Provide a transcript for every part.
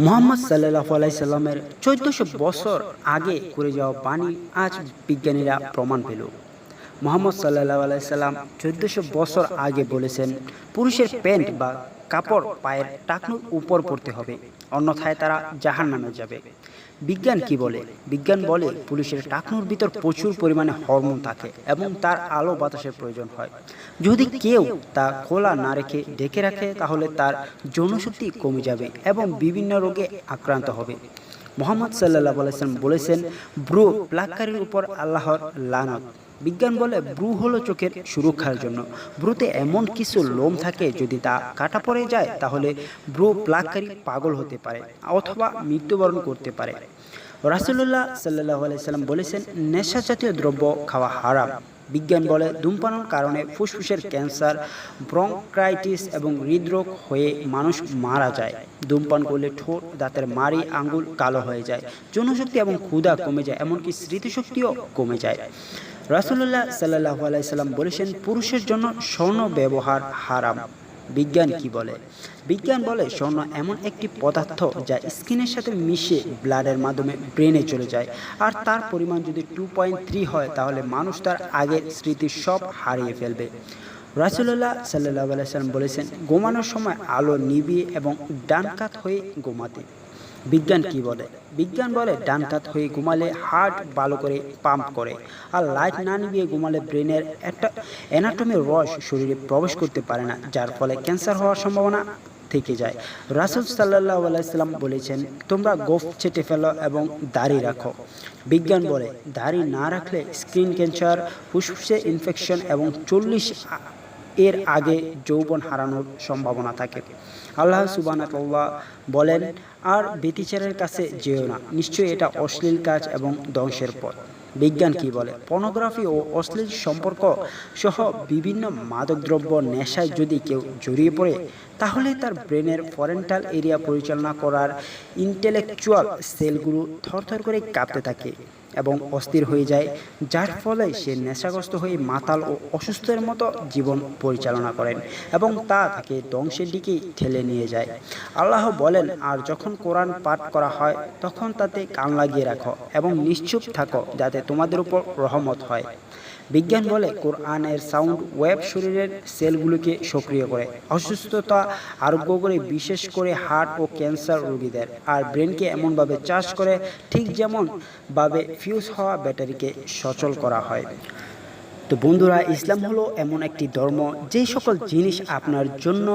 মোহাম্মদ সাল্লাহ আলাইসাল্লামের চোদ্দশো বছর আগে করে যাওয়া পানি আজ বিজ্ঞানীরা প্রমাণ পেল। মোহাম্মদ সাল্লাহ আলাইসাল্লাম চোদ্দশো বছর আগে বলেছেন, পুরুষের প্যান্ট বা কাপড় পায়ের টাকনুর উপর পড়তে হবে, অন্যথায় তারা জাহান নামে যাবে। বিজ্ঞান কি বলে? বিজ্ঞান বলে পুলিশের টাকনুর ভিতর প্রচুর পরিমাণে হরমোন থাকে এবং তার আলো বাতাসের প্রয়োজন হয়। যদি কেউ তা খোলা না রেখে ঢেকে রাখে, তাহলে তার যৌনশক্তি কমে যাবে এবং বিভিন্ন রোগে আক্রান্ত হবে। মোহাম্মদ সাল্লাহ আলাইসাল্লাম বলেছেন, ব্রু প্লাক্কারির উপর আল্লাহর লানত। বিজ্ঞান বলে, ব্রু হলো চোখের সুরক্ষার জন্য। ব্রুতে এমন কিছু লোম থাকে, যদি তা কাটা পড়ে যায়, তাহলে ব্রু প্লাগকারী পাগল হতে পারে অথবা মৃত্যুবরণ করতে পারে। রাসুল্লাহ সাল্লাহ আলাইসাল্লাম বলেছেন, নেশা জাতীয় দ্রব্য খাওয়া হারাম। বিজ্ঞান বলে ধূমপানের কারণে ফুসফুসের ক্যান্সার ব্রংক্রাইটিস এবং হৃদরোগ হয়ে মানুষ মারা যায়। ধূমপান করলে ঠোঁট, দাঁতের মারি আঙ্গুল কালো হয়ে যায়, যৌনশক্তি এবং ক্ষুধা কমে যায়, এমনকি স্মৃতিশক্তিও কমে যায়। রাসুল্লাহ সাল্লাহ আলাইসাল্লাম বলেছেন, পুরুষের জন্য স্বর্ণ ব্যবহার হারাম। বিজ্ঞান কি বলে? বিজ্ঞান বলে স্বর্ণ এমন একটি পদার্থ যা স্কিনের সাথে মিশে ব্লাডের মাধ্যমে ব্রেনে চলে যায়। আর তার পরিমাণ যদি টু পয়েন্ট থ্রি হয়, তাহলে মানুষ তার আগের স্মৃতি সব হারিয়ে ফেলবে। রাসুল্লাহ সাল্লাহ আলাইসাল্লাম বলেছেন ঘুমানোর সময় আলো নিবিয়ে এবং ডান কাত হয়ে ঘুমাতে বিজ্ঞান কি বলে? বিজ্ঞান বলে ডান কাত হয়ে ঘুমালে হার্ট ভালো করে পাম্প করে আর লাইট না নিভিয়ে ঘুমালে ব্রেনের একটা অ্যানাটমির রস শরীরে প্রবেশ করতে পারে না, যার ফলে ক্যান্সার হওয়ার সম্ভাবনা থেকে যায়। রাসুল সাল্লাহ আলাইসাল্লাম বলেছেন, তোমরা গোফ ছেটে ফেলো এবং দাড়ি রাখো। বিজ্ঞান বলে, দাড়ি না রাখলে স্কিন ক্যান্সার, ফুসফুসে ইনফেকশন এবং চল্লিশ এর আগে যৌবন হারানোর সম্ভাবনা থাকে। আল্লাহ সুবানাল্লাহ বলেন, আর বেতিচারের কাছে যেও না। নিশ্চয়ই এটা অশ্লীল কাজ এবং ধ্বংসের পথ। বিজ্ঞান কি বলে? পর্নোগ্রাফি ও অশ্লীল সম্পর্ক সহ বিভিন্ন মাদকদ্রব্য নেশায় যদি কেউ জড়িয়ে পড়ে, তাহলে তার ব্রেনের ফরেন্টাল এরিয়া পরিচালনা করার ইন্টেলেকচুয়াল সেলগুলো থরথর করে কাঁপতে থাকে এবং অস্থির হয়ে যায়, যার ফলে সে নেশাগ্রস্ত হয়ে মাতাল ও অসুস্থের মতো জীবন পরিচালনা করেন এবং তা তাকে ধ্বংসের দিকেই ঠেলে নিয়ে যায়। আল্লাহ বলেন, আর যখন কোরআন পাঠ করা হয়, তখন তাতে কান লাগিয়ে রাখো এবং নিশ্চুপ থাকো যাতে তোমাদের উপর রহমত হয়। বিজ্ঞান বলে কোরআনের সাউন্ড ওয়েব শরীরের সেলগুলিকে সক্রিয় করে, অসুস্থতা আরোগ্য করে বিশেষ করে হার্ট ও ক্যান্সার রোগীদের। আর ব্রেনকে এমনভাবে চার্জ করে, ঠিক যেমনভাবে ফিউজ হওয়া ব্যাটারিকে সচল করা হয়। তো বন্ধুরা, ইসলাম হলো এমন একটি ধর্ম, যেই সকল জিনিস আপনার জন্য,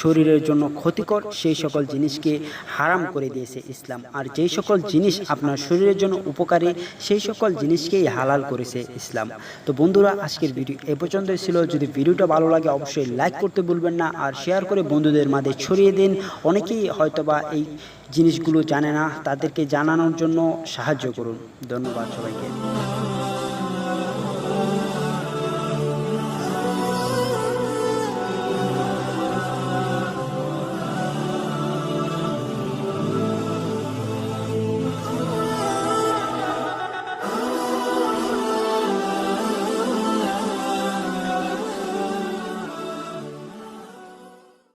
শরীরের জন্য ক্ষতিকর, সেই সকল জিনিসকে হারাম করে দিয়েছে ইসলাম। আর যেই সকল জিনিস আপনার শরীরের জন্য উপকারী, সেই সকল জিনিসকেই হালাল করেছে ইসলাম। তো বন্ধুরা, আজকের ভিডিও এ পর্যন্তই ছিল। যদি ভিডিওটা ভালো লাগে, অবশ্যই লাইক করতে ভুলবেন না আর শেয়ার করে বন্ধুদের মাঝে ছড়িয়ে দিন। অনেকেই হয়তোবা এই জিনিসগুলো জানে না, তাদেরকে জানানোর জন্য সাহায্য করুন। ধন্যবাদ সবাইকে।